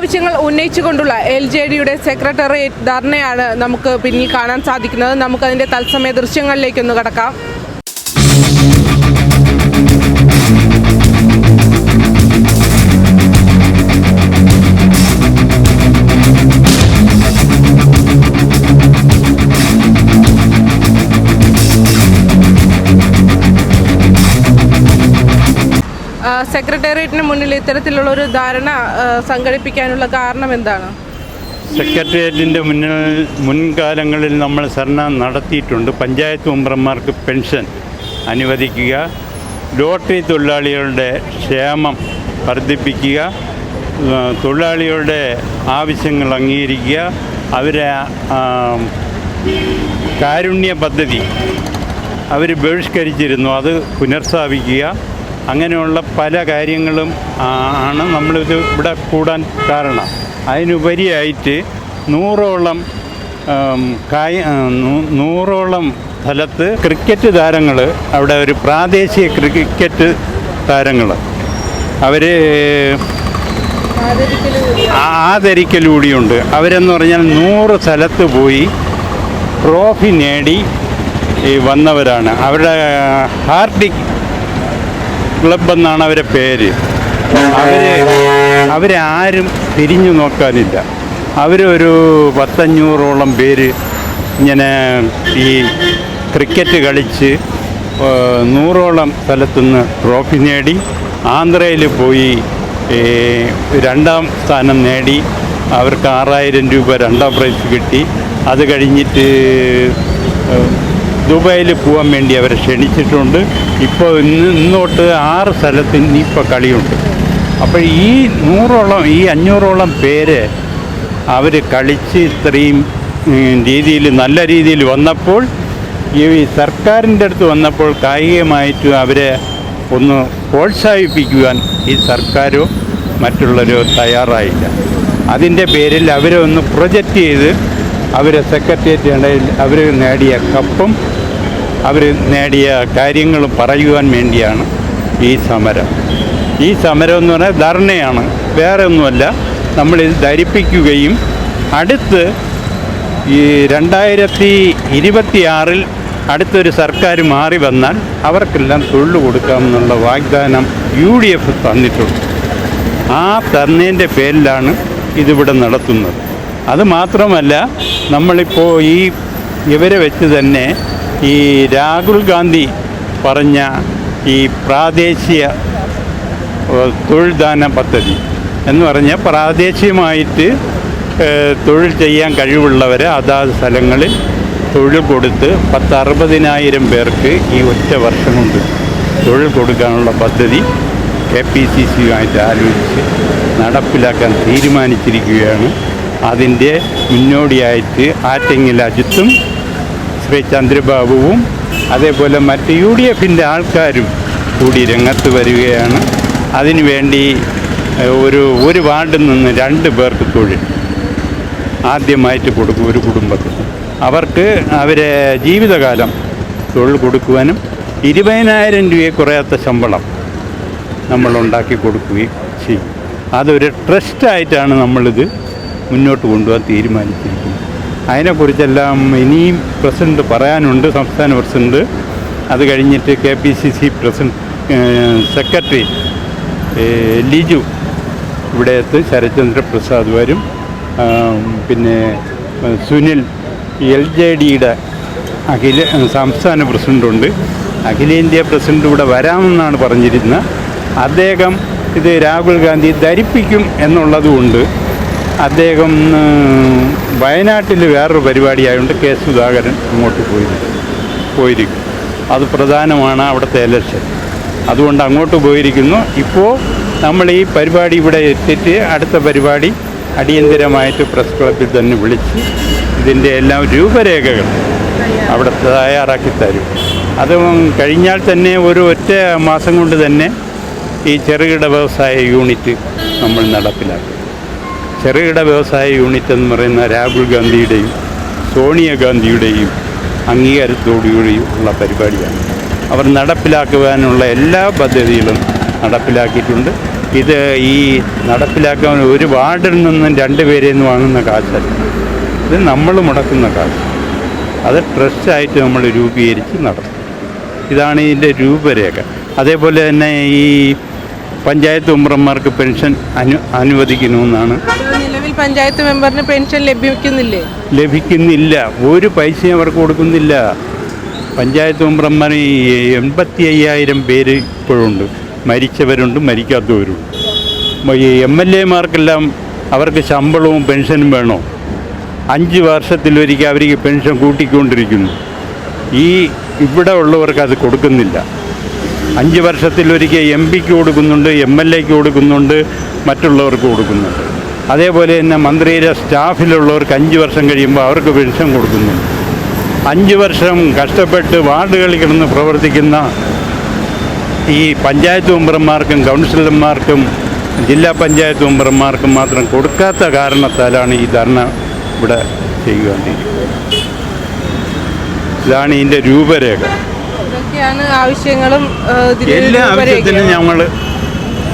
ആവശ്യങ്ങൾ ഉന്നയിച്ചുകൊണ്ടുള്ള L J ഡിയുടെ സെക്രട്ടേറിയറ്റ് ധർണയാണ് നമുക്ക് പിന്നിൽ കാണാൻ സാധിക്കുന്നത്. നമുക്കതിന്റെ തത്സമയ ദൃശ്യങ്ങളിലേക്കൊന്ന് കടക്കാം. സെക്രട്ടേറിയറ്റിന് മുന്നിൽ ഇത്തരത്തിലുള്ള ഒരു ധാരണ സംഘടിപ്പിക്കാനുള്ള കാരണം എന്താണ്? സെക്രട്ടേറിയറ്റിന്റെ മുന്നിൽ മുൻകാലങ്ങളിൽ നമ്മൾ ധർണ നടത്തിയിട്ടുണ്ട്. പഞ്ചായത്ത് മെമ്പർമാർക്ക് പെൻഷൻ അനുവദിക്കുക ലോട്ടറി തൊഴിലാളികളുടെ ക്ഷേമം വർദ്ധിപ്പിക്കുക തൊഴിലാളികളുടെ ആവശ്യങ്ങൾ അംഗീകരിക്കുക അവരെ കാരുണ്യ പദ്ധതി അവർ ബഹിഷ്കരിച്ചിരുന്നു. അത് പുനഃസ്ഥാപിക്കുക അങ്ങനെയുള്ള പല കാര്യങ്ങളും ആണ് നമ്മളിത് ഇവിടെ കൂടാൻ കാരണം. അതിനുപരിയായിട്ട് നൂറോളം കായ നൂറോളം സ്ഥലത്ത് ക്രിക്കറ്റ് താരങ്ങൾ അവിടെ ഒരു പ്രാദേശിക ക്രിക്കറ്റ് താരങ്ങൾ അവർ ആദരിക്കലൂടിയുണ്ട്. അവരെന്ന് പറഞ്ഞാൽ നൂറ് സ്ഥലത്ത് പോയി ട്രോഫി നേടി വന്നവരാണ്. അവരുടെ ഹാർദിക് ക്ലബ് എന്നാണ് അവരെ പേര്. അവർ അവരെ ആരും തിരിഞ്ഞു നോക്കാനില്ല. അവരൊരു പത്തഞ്ഞൂറോളം പേര് ഇങ്ങനെ ഈ ക്രിക്കറ്റ് കളിച്ച് നൂറോളം സ്ഥലത്തുനിന്ന് ട്രോഫി നേടി ആന്ധ്രയിൽ പോയി രണ്ടാം സ്ഥാനം നേടി അവർക്ക് ആറായിരം രൂപ രണ്ടാം പ്രൈസ് കിട്ടി. അത് കഴിഞ്ഞിട്ട് ദുബായിൽ പോകാൻ വേണ്ടി അവരെ ക്ഷണിച്ചിട്ടുണ്ട്. ഇപ്പോൾ ഇന്ന് ഇന്നോട്ട് ആറ് സ്ഥലത്ത് ഇനിയിപ്പോൾ കളിയുണ്ട്. അപ്പോൾ ഈ നൂറോളം ഈ അഞ്ഞൂറോളം പേര് അവർ കളിച്ച് ഇത്രയും രീതിയിൽ നല്ല രീതിയിൽ വന്നപ്പോൾ ഈ സർക്കാരിന്റെ അടുത്ത് വന്നപ്പോൾ കായികമായിട്ട് അവരെ ഒന്ന് പ്രോത്സാഹിപ്പിക്കുവാൻ ഈ സർക്കാരോ മറ്റുള്ളവരോ തയ്യാറായില്ല. അതിന്റെ പേരിൽ അവരെ ഒന്ന് പ്രൊജക്റ്റ് ചെയ്ത് അവരെ സെക്രട്ടേറിയറ്റ് ഇടയിൽ അവർ നേടിയ കപ്പും അവർ നേടിയ കാര്യങ്ങൾ പറയുവാൻ വേണ്ടിയാണ് ഈ സമരം. ഈ സമരം എന്ന് പറഞ്ഞാൽ ധർണയാണ്. വേറെ ഒന്നുമല്ല. നമ്മളിത് ധരിപ്പിക്കുകയും അടുത്ത് ഈ രണ്ടായിരത്തി ഇരുപത്തിയാറിൽ അടുത്തൊരു സർക്കാർ മാറി വന്നാൽ അവർക്കെല്ലാം തൊഴിൽ കൊടുക്കാമെന്നുള്ള വാഗ്ദാനം യു ഡി എഫ് തന്നിട്ടുണ്ട്. ആ തന്നതിന്റെ പേരിലാണ് ഇതിവിടെ നടത്തുന്നത്. അത് മാത്രമല്ല നമ്മളിപ്പോൾ ഈ ഇവരെ വെച്ച് തന്നെ ഈ രാഹുൽ ഗാന്ധി പറഞ്ഞ ഈ പ്രാദേശിക തൊഴിൽദാന പദ്ധതി എന്ന് പറഞ്ഞാൽ പ്രാദേശികമായിട്ട് തൊഴിൽ ചെയ്യാൻ കഴിവുള്ളവരെ അതാത് സ്ഥലങ്ങളിൽ തൊഴിൽ കൊടുത്ത് പത്ത് അറുപതിനായിരം പേർക്ക് ഈ ഒറ്റ വർഷം കൊണ്ട് തൊഴിൽ കൊടുക്കാനുള്ള പദ്ധതി കെ പി സി സിയുമായിട്ട് ആലോചിച്ച് നടപ്പിലാക്കാൻ തീരുമാനിച്ചിരിക്കുകയാണ്. അതിന്റെ മുന്നോടിയായിട്ട് ആറ്റങ്ങിൽ അജിത്തും ശ്രീ ചന്ദ്രബാബുവും അതേപോലെ മറ്റ് യു ഡി എഫിന്റെ ആൾക്കാരും കൂടി രംഗത്ത് വരികയാണ്. അതിനുവേണ്ടി ഒരു ഒരു വാർഡിൽ നിന്ന് രണ്ട് പേർക്ക് തൊഴിൽ ആദ്യമായിട്ട് കൊടുക്കും ഒരു കുടുംബത്തിന് അവർക്ക് അവരെ ജീവിതകാലം തൊഴിൽ കൊടുക്കുവാനും ഇരുപതിനായിരം രൂപയെ കുറയാത്ത ശമ്പളം നമ്മൾ ഉണ്ടാക്കി കൊടുക്കുകയും ചെയ്യും. അതൊരു ട്രസ്റ്റായിട്ടാണ് നമ്മളിത് മുന്നോട്ട് കൊണ്ടുപോകാൻ തീരുമാനിച്ചിരിക്കുന്നത്. അതിനെക്കുറിച്ചെല്ലാം ഇനിയും പ്രസിഡന്റ് പറയാനുണ്ട് സംസ്ഥാന പ്രസിഡന്റ്. അത് കഴിഞ്ഞിട്ട് K P C C president secretary Liju ഇവിടെ എത്ത് ശരത്ചന്ദ്ര പ്രസാദ് വരും. പിന്നെ സുനിൽ എൽ ജെ ഡിയുടെ അഖില സംസ്ഥാന പ്രസിഡന്റുണ്ട് അഖിലേന്ത്യാ പ്രസിഡന്റ് ഇവിടെ വരാമെന്നാണ് പറഞ്ഞിരുന്നത്. അദ്ദേഹം ഇത് രാഹുൽ ഗാന്ധി ധരിപ്പിക്കും എന്നുള്ളതുകൊണ്ട് അദ്ദേഹം വയനാട്ടിൽ വേറൊരു പരിപാടിയായതുകൊണ്ട് കെ സുധാകരൻ അങ്ങോട്ട് പോയി പോയിരിക്കും. അത് പ്രധാനമാണ് അവിടുത്തെ ഇലക്ഷൻ അതുകൊണ്ട് അങ്ങോട്ട് പോയിരിക്കുന്നു. ഇപ്പോൾ നമ്മൾ ഈ പരിപാടി ഇവിടെ എത്തിയിട്ട് അടുത്ത പരിപാടി അടിയന്തിരമായിട്ട് പ്രസ് ക്ലബിൽ തന്നെ വിളിച്ച് ഇതിന്റെ എല്ലാം രൂപരേഖകൾ അവിടെ തയ്യാറാക്കി തരും. അത് കഴിഞ്ഞാൽ തന്നെ ഒരു ഒറ്റ മാസം കൊണ്ട് തന്നെ ഈ ചെറുകിട വ്യവസായ യൂണിറ്റ് നമ്മൾ നടപ്പിലാക്കും. ചെറുകിട വ്യവസായ യൂണിറ്റ് എന്ന് പറയുന്ന രാഹുൽ ഗാന്ധിയുടെയും സോണിയാഗാന്ധിയുടെയും അംഗീകാരത്തോടുകൂടിയും ഉള്ള പരിപാടിയാണ്. അവർ നടപ്പിലാക്കുവാനുള്ള എല്ലാ പദ്ധതികളും നടപ്പിലാക്കിയിട്ടുണ്ട്. ഇത് ഈ നടപ്പിലാക്കാൻ ഒരു വാർഡിൽ നിന്നും രണ്ട് പേരിൽ നിന്ന് വാങ്ങുന്ന കാശല്ല. ഇത് നമ്മൾ മുടക്കുന്ന കാശ്. അത് ട്രസ്റ്റായിട്ട് നമ്മൾ രൂപീകരിച്ച് നടത്തും. ഇതാണ് ഇതിന്റെ രൂപരേഖ. അതേപോലെ തന്നെ ഈ പഞ്ചായത്ത് മെമ്പർമാർക്ക് പെൻഷൻ അനു അനുവദിക്കണമെന്നാണ് പഞ്ചായത്ത് മെമ്പറിന് പെൻഷൻ ലഭിക്കുന്നില്ലേ? ലഭിക്കുന്നില്ല. ഒരു പൈസയും അവർക്ക് കൊടുക്കുന്നില്ല. പഞ്ചായത്ത് മെമ്പർമാർ എൺപത്തി അയ്യായിരം പേര് ഇപ്പോഴുണ്ട്. മരിച്ചവരുണ്ട് മരിക്കാത്തവരുണ്ട്. ഈ എം എൽ എമാർക്കെല്ലാം അവർക്ക് ശമ്പളവും പെൻഷനും വേണോ? അഞ്ച് വർഷത്തിലൊരിക്കൽ അവർക്ക് പെൻഷൻ കൂട്ടിക്കൊണ്ടിരിക്കുന്നു. ഈ ഇവിടെ ഉള്ളവർക്ക് അത് കൊടുക്കുന്നില്ല. അഞ്ച് വർഷത്തിലൊരിക്കൽ എം പിക്ക് കൊടുക്കുന്നുണ്ട് എം എൽ എക്ക് കൊടുക്കുന്നുണ്ട് മറ്റുള്ളവർക്ക് കൊടുക്കുന്നുണ്ട്. അതേപോലെ തന്നെ മന്ത്രിയുടെ സ്റ്റാഫിലുള്ളവർക്ക് അഞ്ച് വർഷം കഴിയുമ്പോൾ അവർക്ക് പെൻഷൻ കൊടുക്കുന്നു. അഞ്ച് വർഷം കഷ്ടപ്പെട്ട് വാർഡുകളിൽ കിടന്ന് പ്രവർത്തിക്കുന്ന ഈ പഞ്ചായത്ത് മെമ്പർമാർക്കും കൗൺസിലർമാർക്കും ജില്ലാ പഞ്ചായത്ത് മെമ്പർമാർക്കും മാത്രം കൊടുക്കാത്ത കാരണത്താലാണ് ഈ ധർണ ഇവിടെ ചെയ്യുകയാണ്ടിരിക്കുന്നത് ഇതാണ് ഇതിന്റെ രൂപരേഖ. ആവശ്യങ്ങളും എല്ലാ ആവശ്യത്തിനും. ഞങ്ങൾ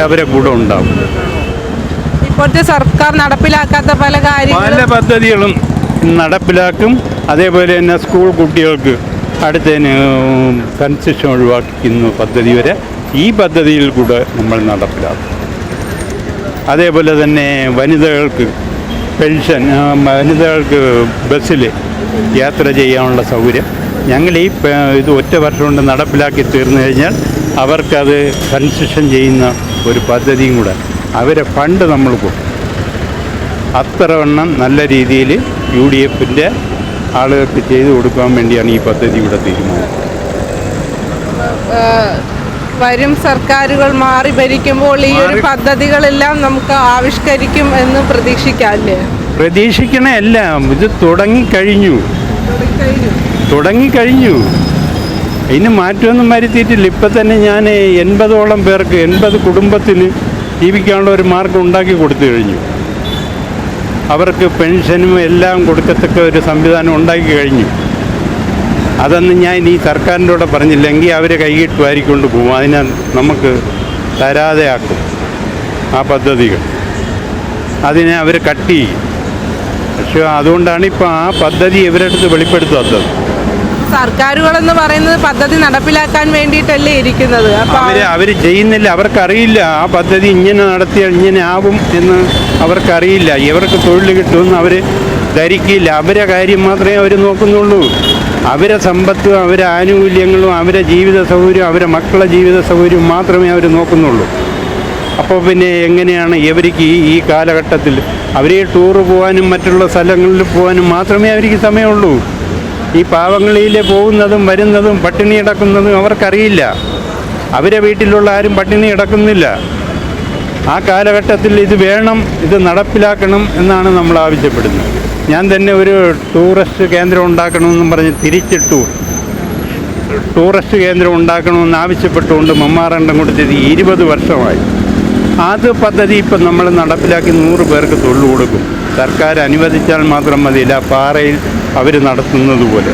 അവരെ കൂടെ ഉണ്ടാവും. ഇപ്പോഴത്തെ സർക്കാർ നടപ്പിലാക്കാത്ത പല പല പദ്ധതികളും നടപ്പിലാക്കും. അതേപോലെ തന്നെ സ്കൂൾ കുട്ടികൾക്ക് അടുത്തതിന് കൺസെഷൻ ഒഴിവാക്കുന്ന പദ്ധതി വരെ. ഈ പദ്ധതിയിൽ കൂടെ നമ്മൾ നടപ്പിലാക്കും. അതേപോലെ തന്നെ വനിതകൾക്ക് പെൻഷൻ വനിതകൾക്ക് ബസ്സിൽ യാത്ര ചെയ്യാനുള്ള സൗകര്യം. ഞങ്ങൾ ഈ ഇത് ഒറ്റ വർഷം കൊണ്ട് നടപ്പിലാക്കി തീർന്നു കഴിഞ്ഞാൽ അവർക്കത് കൺസെഷൻ ചെയ്യുന്ന ഒരു പദ്ധതിയും കൂടെ അവരെ ഫണ്ട് നമ്മൾ കൊടുക്കും അത്ര വണ്ണം നല്ല രീതിയിൽ യു ഡി എഫിന്റെ ആളുകൾക്ക് ചെയ്തു കൊടുക്കാൻ വേണ്ടിയാണ് ഈ പദ്ധതി ഇവിടെ തീരുമാനം. വരും സർക്കാരുകൾ മാറി ഭരിക്കുമ്പോൾ ഈ ഒരു പദ്ധതികളെല്ലാം നമുക്ക് ആവിഷ്കരിക്കും എന്ന് പ്രതീക്ഷിക്കാല്ലേ? പ്രതീക്ഷിക്കണ എല്ലാം. ഇത് തുടങ്ങിക്കഴിഞ്ഞു. തുടങ്ങിക്കഴിഞ്ഞു അതിന് മാറ്റമൊന്നും വരുത്തിയിട്ടില്ല. ഇപ്പം തന്നെ ഞാൻ എൺപതോളം പേർക്ക് എൺപത് കുടുംബത്തിന് ജീവിക്കാനുള്ള ഒരു മാർഗം ഉണ്ടാക്കി കൊടുത്തു കഴിഞ്ഞു. അവർക്ക് പെൻഷനും എല്ലാം കൊടുക്കത്തക്ക ഒരു സംവിധാനം ഉണ്ടാക്കി കഴിഞ്ഞു. അതൊന്നും ഞാൻ ഈ സർക്കാരിന്റെ കൂടെ പറഞ്ഞില്ലെങ്കിൽ അവർ കൈകിട്ട് വാരിക്കൊണ്ട് പോകും അതിനെ നമുക്ക് തരാതെ ആക്കും ആ പദ്ധതികൾ. അതിനെ അവർ കട്ട് ചെയ്യും. പക്ഷേ അതുകൊണ്ടാണ് ഇപ്പോൾ ആ പദ്ധതി ഇവരെടുത്ത് വെളിപ്പെടുത്താത്തത്. സർക്കാരുകളെന്ന് പറയുന്നത് പദ്ധതി നടപ്പിലാക്കാൻ വേണ്ടിയിട്ടല്ലേ ഇരിക്കുന്നത്? അവർ ചെയ്യുന്നില്ല. അവർക്കറിയില്ല. ആ പദ്ധതി ഇങ്ങനെ നടത്തിയാൽ ഇങ്ങനെ ആവും എന്ന് അവർക്കറിയില്ല. ഇവർക്ക് തൊഴിൽ കിട്ടുമെന്ന് അവർ ധരിക്കില്ല. അവരെ കാര്യം മാത്രമേ അവർ നോക്കുന്നുള്ളൂ. അവരെ സമ്പത്തും അവരെ ആനുകൂല്യങ്ങളും അവരെ ജീവിത സൗകര്യവും അവരെ മക്കളുടെ ജീവിത സൗകര്യവും മാത്രമേ അവർ നോക്കുന്നുള്ളൂ. അപ്പോൾ പിന്നെ എങ്ങനെയാണ് ഇവർക്ക് ഈ ഈ കാലഘട്ടത്തിൽ അവരെ ടൂറ് പോകാനും മറ്റുള്ള സ്ഥലങ്ങളിൽ പോകാനും മാത്രമേ അവർക്ക് സമയമുള്ളൂ. ഈ പാവങ്ങളിൽ പോകുന്നതും വരുന്നതും പട്ടിണി കിടക്കുന്നതും അവർക്കറിയില്ല. അവരെ വീട്ടിലുള്ള ആരും പട്ടിണി കിടക്കുന്നില്ല. ആ കാലഘട്ടത്തിൽ ഇത് വേണം ഇത് നടപ്പിലാക്കണം എന്നാണ് നമ്മൾ ആവശ്യപ്പെടുന്നത്. ഞാൻ തന്നെ ഒരു ടൂറിസ്റ്റ് കേന്ദ്രം ഉണ്ടാക്കണമെന്നും പറഞ്ഞ് തിരിച്ചിട്ടു. ടൂറിസ്റ്റ് കേന്ദ്രം ഉണ്ടാക്കണമെന്ന് ആവശ്യപ്പെട്ടുകൊണ്ട് മമ്മാറണ്ടം കൊടുത്തത് ഇരുപത് വർഷമായി. അത് പദ്ധതി ഇപ്പം നമ്മൾ നടപ്പിലാക്കി നൂറ് പേർക്ക് തൊഴിൽ കൊടുക്കും. സർക്കാർ അനുവദിച്ചാൽ മാത്രം മതിയില്ല പാറയിൽ അവർ നടത്തുന്നത് പോലെ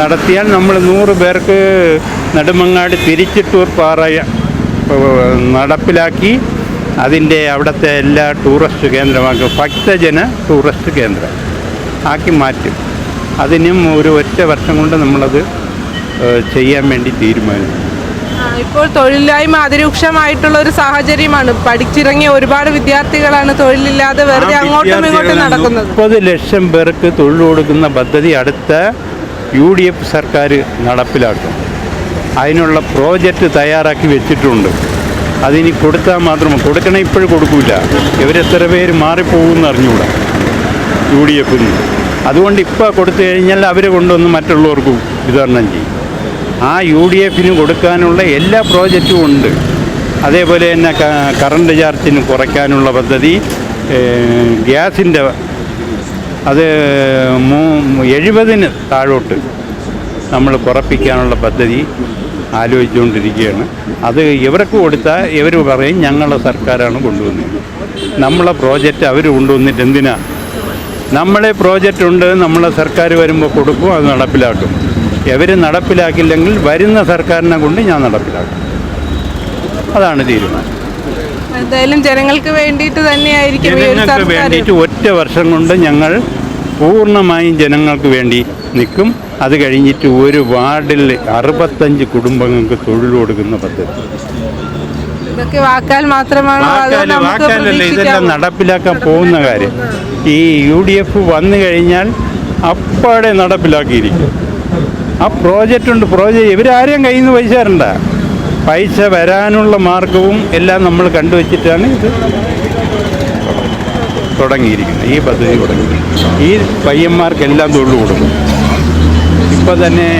നടത്തിയാൽ നമ്മൾ നൂറ് പേർക്ക് നെടുമങ്ങാട് തിരിച്ചിട്ടൂർ പാറ നടപ്പിലാക്കി അതിന്റെ അവിടുത്തെ എല്ലാ ടൂറിസ്റ്റ് കേന്ദ്രമാക്കും ഭക്തജന ടൂറിസ്റ്റ് കേന്ദ്രം ആക്കി മാറ്റും. അതിനും ഒരു ഒറ്റ വർഷം കൊണ്ട് നമ്മളത് ചെയ്യാൻ വേണ്ടി തീരുമാനിച്ചു. ഇപ്പോൾ തൊഴിലില്ലായ്മ അതിരൂക്ഷമായിട്ടുള്ള ഒരു സാഹചര്യമാണ്. പഠിച്ചിറങ്ങിയ ഒരുപാട് വിദ്യാർത്ഥികളാണ് തൊഴിലില്ലാതെ വെറുതെ അങ്ങോട്ടും ഇങ്ങോട്ടും നടക്കുന്നത്. മുപ്പത് ലക്ഷം പേർക്ക് തൊഴിൽ കൊടുക്കുന്ന പദ്ധതി അടുത്ത യു ഡി എഫ് സർക്കാർ നടപ്പിലാക്കും. അതിനുള്ള പ്രോജക്റ്റ് തയ്യാറാക്കി വെച്ചിട്ടുണ്ട്. അതിനി കൊടുത്താൽ മാത്രം കൊടുക്കണേ ഇപ്പോഴും കൊടുക്കൂല. ഇവരെത്ര പേര് മാറിപ്പോകുമെന്ന് അറിഞ്ഞുകൂടാ യു ഡി എഫിന്. അതുകൊണ്ട് ഇപ്പോൾ കൊടുത്തു കഴിഞ്ഞാൽ അവർ കൊണ്ടുവന്ന് മറ്റുള്ളവർക്ക് വിതരണം ചെയ്യും. ആ യു ഡി എഫിന് കൊടുക്കാനുള്ള എല്ലാ പ്രോജക്റ്റും ഉണ്ട്. അതേപോലെ തന്നെ കറണ്ട് ചാർജിന് കുറയ്ക്കാനുള്ള പദ്ധതി ഗ്യാസിന്റെ അത് എഴുപതിന് താഴോട്ട് നമ്മൾ കുറപ്പിക്കാനുള്ള പദ്ധതി ആലോചിച്ചുകൊണ്ടിരിക്കുകയാണ്. അത് ഇവർക്ക് കൊടുത്താൽ ഇവർ പറയും ഞങ്ങളുടെ സർക്കാരാണ് കൊണ്ടുവന്നത്. നമ്മളെ പ്രോജക്റ്റ് അവർ കൊണ്ടുവന്നിട്ട് എന്തിനാ? നമ്മളെ പ്രോജക്റ്റ് ഉണ്ട് നമ്മളെ സർക്കാർ വരുമ്പോൾ കൊടുക്കും അത് നടപ്പിലാക്കും. ഇവർ നടപ്പിലാക്കില്ലെങ്കിൽ വരുന്ന സർക്കാരിനെ കൊണ്ട് ഞാൻ നടപ്പിലാക്കും. അതാണ് തീരുമാനം. എന്തായാലും ജനങ്ങൾക്ക് വേണ്ടിയിട്ട് തന്നെയായിരിക്കും ജനങ്ങൾക്ക് വേണ്ടിയിട്ട് ഒറ്റ വർഷം കൊണ്ട് ഞങ്ങൾ പൂർണമായും ജനങ്ങൾക്ക് വേണ്ടി നിൽക്കും. അത് കഴിഞ്ഞിട്ട് ഒരു വാർഡിൽ അറുപത്തഞ്ച് കുടുംബങ്ങൾക്ക് തൊഴിൽ കൊടുക്കുന്ന പദ്ധതി. ഇതൊക്കെ വാക്കാൽ മാത്രമാണോ വാക്കാലല്ല ഇതെല്ലാം നടപ്പിലാക്കാൻ പോകുന്ന കാര്യം. ഈ യു ഡി എഫ് വന്നു കഴിഞ്ഞാൽ അപ്പാടെ നടപ്പിലാക്കിയിരിക്കും. ആ പ്രോജക്റ്റ് ഉണ്ട് പ്രോജക്റ്റ് ഇവരാരെയും കയ്യിൽ നിന്ന് പൈസ തരണ്ട. പൈസ വരാനുള്ള മാർഗവും എല്ലാം നമ്മൾ കണ്ടുവച്ചിട്ടാണ് ഇത് തുടങ്ങിയിരിക്കുന്നത്. ഈ പദ്ധതി തുടങ്ങി ഈ പയ്യന്മാർക്കെല്ലാം തൊഴിൽ കൊടുക്കും. ഇപ്പോൾ തന്നെ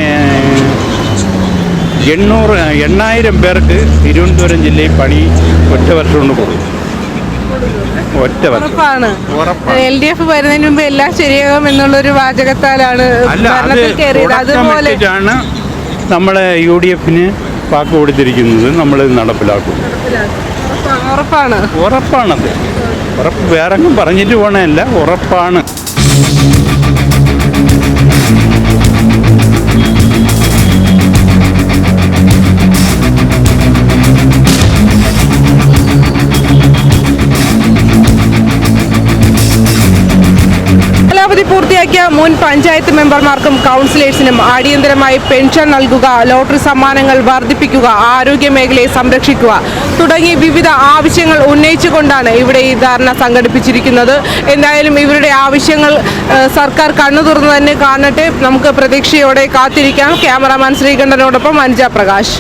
എണ്ണൂറ് എണ്ണായിരം പേർക്ക് തിരുവനന്തപുരം ജില്ലയിൽ പണി ഒറ്റ വർഷം കൊണ്ട് കൊടുക്കും. ഉറപ്പാണ്. എൽ ഡി എഫ് വരുന്നതിന് മുമ്പ് എല്ലാം ശരിയാകും എന്നുള്ളൊരു വാചകത്താലാണ് ഭരണത്തിൽ കയറിയത്. അതുപോലെ നമ്മളെ യു ഡി എഫിന് വാക്ക് കൊടുത്തിരിക്കുന്നത്. നമ്മൾ നടപ്പിലാക്കും. ഉറപ്പാണ്. ഉറപ്പാണത്. ഉറപ്പ് വേറെ പറഞ്ഞിട്ട് പോണല്ല ഉറപ്പാണ്. കാലാവധി പൂർത്തിയാക്കിയ മുൻ പഞ്ചായത്ത് മെമ്പർമാർക്കും കൗൺസിലേഴ്സിനും അടിയന്തരമായി പെൻഷൻ നൽകുക ലോട്ടറി സമ്മാനങ്ങൾ വർദ്ധിപ്പിക്കുക ആരോഗ്യ മേഖലയെ സംരക്ഷിക്കുക തുടങ്ങി വിവിധ ആവശ്യങ്ങൾ ഉന്നയിച്ചുകൊണ്ടാണ് ഇവിടെ ഈ ധാരണ സംഘടിപ്പിച്ചിരിക്കുന്നത്. എന്തായാലും ഇവരുടെ ആവശ്യങ്ങൾ സർക്കാർ കണ്ണു തുറന്ന് തന്നെ കാണട്ടെ. നമുക്ക് പ്രതീക്ഷയോടെ കാത്തിരിക്കാം. ക്യാമറാമാൻ ശ്രീകണ്ഠനോടൊപ്പം അഞ്ജ പ്രകാശ്.